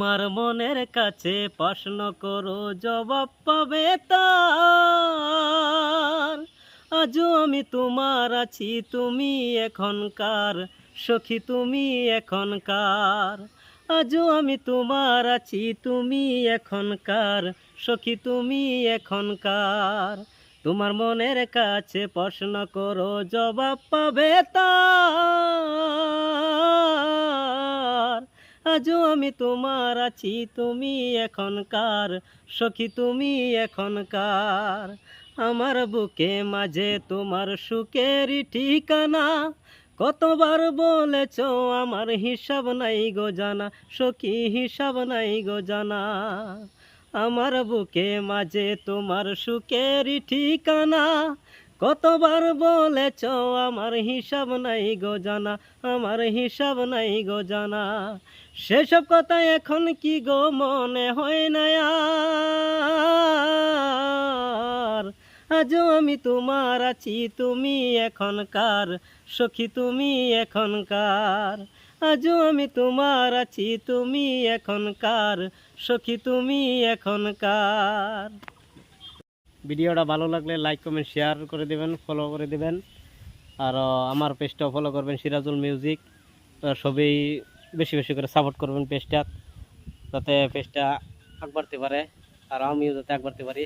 তোমার মনের কাছে প্রশ্ন করো, জবাব পাবে তার। আজও আমি তোমার আছি, তুমি এখনকার সখী, তুমি এখনকার। আজও আমি তোমার আছি, তুমি এখনকার সখী, তুমি এখনকার। তোমার মনের কাছে প্রশ্ন করো, জবাব পাবে তার। আজও আমি তোমার আছি, তুমি এখনকার সখী, তুমি এখনকার। আমার বুকে মাঝে তোমার সুখেরই ঠিকানা। কতবার বলেছ, আমার হিসাব নাই গো জানা, সখী হিসাব নাই গো জানা। আমার বুকে মাঝে তোমার সুখেরই ঠিকানা। কতবার বলেছ, আমার হিসাব নাই গো জানা, আমার হিসাব নাই গো জানা। সেসব কথা এখন কি গো মনে হয় না আজও আমি তোমার আছি, তুমি এখনকার সখী, তুমি এখনকার আজও আমি তোমার আছি, তুমি এখনকার সখী, তুমি এখনকার ভিডিওটা ভালো লাগলে লাইক কমেন্ট শেয়ার করে দেবেন ফলো করে দেবেন। আর আমার পেজটাও ফলো করবেন সিরাজুল মিউজিক সবই বেশি বেশি করে সাপোর্ট করবেন পেজটা যাতে পেজটা আগ বাড়তে পারে, আর আমিও যাতে আগবাড়তে পারি।